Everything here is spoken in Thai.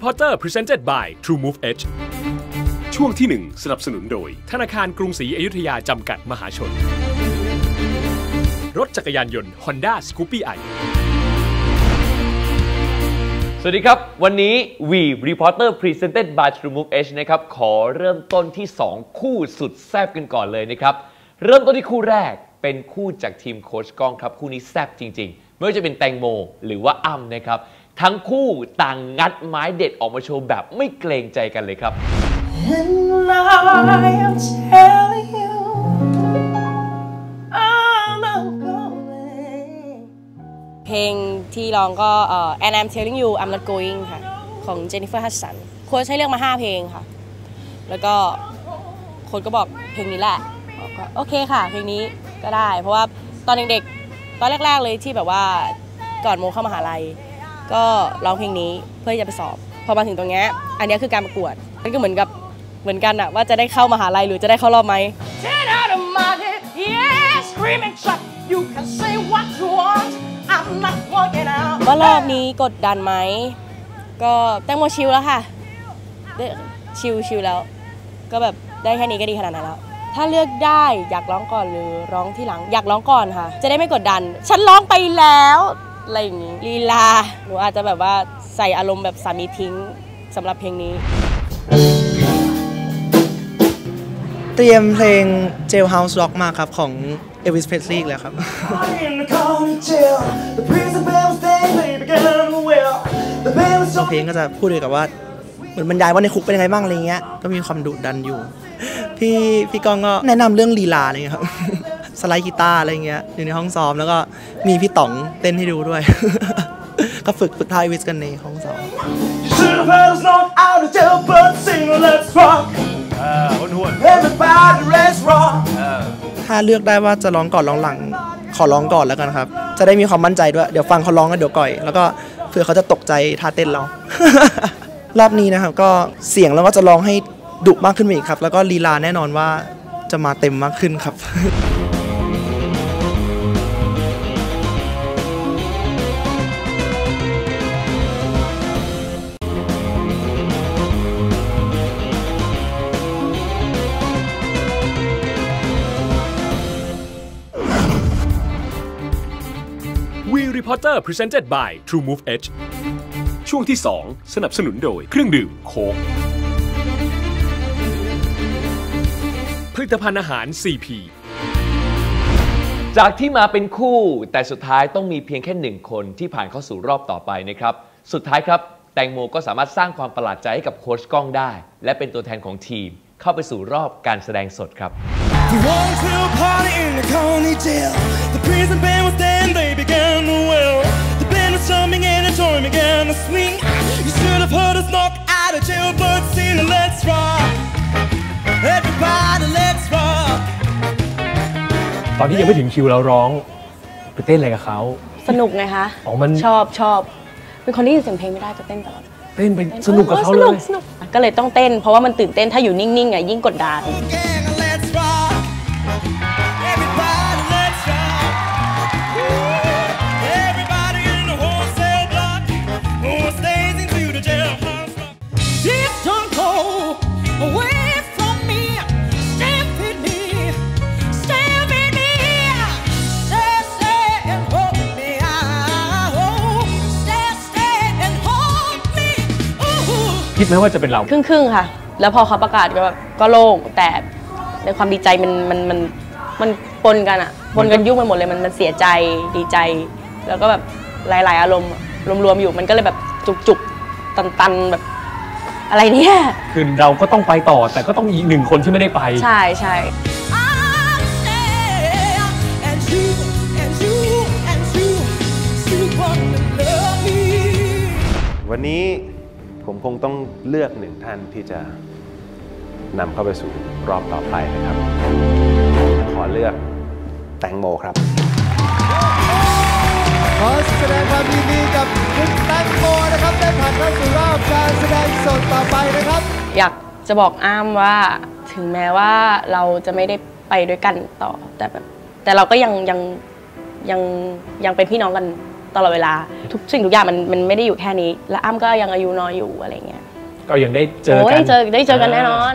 We Reporter Presented by True Move Edge ช่วงที่ 1 สนับสนุนโดย ธนาคารกรุงศรีอยุธยาจำกัดมหาชน รถจักรยานยนต์ Honda Scoopy i สวัสดีครับ วันนี้ We Reporter Presented by True Move H นะครับ ขอเริ่มต้นที่ 2 คู่สุดแซบกันก่อนเลยนะครับ เริ่มต้นที่คู่แรกเป็นคู่จากทีมโค้ชกล้องครับ คู่นี้แซบจริง ๆ ไม่ว่าจะเป็นแตงโม หรือว่าอ้ำนะครับ ทั้งคู่ต่างงัดไม้เด็ดออกมาโชว์แบบไม่เกรงใจกันเลยครับ And I am telling you, I'm not going. เพลงที่ร้องก็เอ่อ and I'm telling you I'm not going ค่ะ ของ Jennifer Hudson โค้ชให้เลือกมา 5 เพลงค่ะ แล้วก็โค้ชก็บอกเพลงนี้แหละบอกว่าโอเคค่ะ เพลงนี้ก็ได้ เพราะว่าตอนเด็กๆ ตอนแรกๆเลยที่แบบว่าก่อนโมเข้ามหาลัย ก็ร้องเพลงนี้เพื่อจะไปสอบ พอมาถึงตรงเนี้ยอันเนี้ยคือการประกวดมันก็เหมือนกับเหมือนกันอะว่าจะได้เข้ามหาลัยหรือจะได้เข้ารอบไหม Get out of my head, yeah, screaming truck. You can say what you want. I'm not walking out. ว่ารอบนี้กดดันไหม ก็แตงโมชิลแล้วค่ะได้ชิลชิลแล้ว ก็แบบได้แค่นี้ก็ดีขนาดนั้นแล้ว ถ้าเลือกได้อยากร้องก่อนหรือร้องที่หลัง อยากร้องก่อนค่ะ จะได้ไม่กดดัน ฉันร้องไปแล้ว อะไรอย่างนี้ลีลา หนูอาจจะแบบว่าใส่อารมณ์แบบสามีทิ้งสำหรับเพลงนี้ เตรียมเพลง Jailhouse Rock มาครับ ของ Elvis Presley อีกแล้วครับ In the county jail, the prison bells they they began to wail. The band was เพลงก็จะพูดเกี่ยวกับว่า เหมือนบรรยายว่าในคุกเป็นยังไงบ้างอะไรเงี้ย ก็มีความดุดันอยู่ พี่พี่กองก็แนะนำเรื่องลีลาอะไรเงี้ยครับ สไลด์กีตาร์อะไรเงี้ยอยู่ในห้องซ้อมแล้วก็มีพี่ต๋องเต้นให้ดูด้วย ก็ฝึกฝึกท่าเอวิสกันในห้องซ้อม You should have had us knocked out of jail, but sing let's rock. Everybody, let's rock. ถ้าเลือกได้ว่าจะร้องก่อนร้องหลัง ขอร้องก่อนแล้วกันครับ จะได้มีความมั่นใจด้วย เดี๋ยวฟังเขาร้องแล้วเดี๋ยวก่อย แล้วก็เผื่อเขาจะตกใจท่าเต้นเรา รอบนี้นะครับก็เสียงเราก็จะร้องให้ดุมากขึ้นไปอีกครับ แล้วก็ลีลาแน่นอนว่าจะมาเต็มมากขึ้นครับ Reporter Presented by True Move Edge ช่วงที่ 2 สนับสนุนโดย เครื่องดื่มโค้กผลิตภัณฑ์อาหาร CP จากที่มาเป็นคู่ แต่สุดท้ายต้องมีเพียงแค่หนึ่งคนที่ผ่านเข้าสู่รอบต่อไปนะครับ สุดท้ายครับแตงโมก็สามารถสร้างความประหลาดใจให้กับโค้ชกล้องได้ และเป็นตัวแทนของทีม เข้าไปสู่รอบการแสดงสดครับ and the joint began to swing. You should have heard us knock out of jail, but sing let's rock. Everybody, let's rock. ตอนที่ยังไม่ถึงคิวเราร้องไปเต้นอะไรกับเขา สนุกไงคะอ๋อมัน ชอบชอบ เป็นคนที่ยินเสียงเพลงไม่ได้จะเต้นตลอดเต้นไปสนุกกับเขาอเลอสนุย กสนุกก็เลยต้องเต้น เพราะว่ามันตื่นเต้นถ้าอยู่นิ่งๆอะยิ่งกดดัน Gang, let's rock. คิดไหมว่าจะเป็นเรา ครึ่งครึ่งๆค่ะ แล้วพอเขาประกาศก็แบบก็โล่งแต่ในความดีใจมันมันมันมันปนกันอะปนกันยุ่งไปหมดเลยมันมันเสียใจดีใจ แล้วก็แบบหลาย ๆ อารมณ์รวมๆอยู่มันก็เลยแบบจุกๆตันๆแบบอะไรเนี่ยคือเราก็ต้องไปต่อแต่ก็ต้องมีอีกหนึ่งคนที่ไม่ได้ไป ใช่ใช่ I'll stay, and you, and you, and you, you wanna love me. วันนี้ ผมคงต้องเลือกหนึ่งท่านที่จะนำเข้าไปสู่รอบต่อไปนะครับ ขอเลือกแตงโมครับ ขอแสดงความยินดีกับคุณแตงโมนะครับได้ผ่านเข้าสู่รอบการแสดงสดต่อไปนะครับ อยากจะบอกอ้ามว่าถึงแม้ว่าเราจะไม่ได้ไปด้วยกันต่อแต่แบบแต่เราก็ยังยังยังยังเป็นพี่น้องกัน ตลอดเวลา ทุกสิ่งทุกอย่างมันมันไม่ได้อยู่แค่นี้ และอ้ำก็ยังอายุน้อยอยู่อะไรเงี้ยก็ยังได้เจอโอ้กัยนเจอได้เจอกันแน่นอน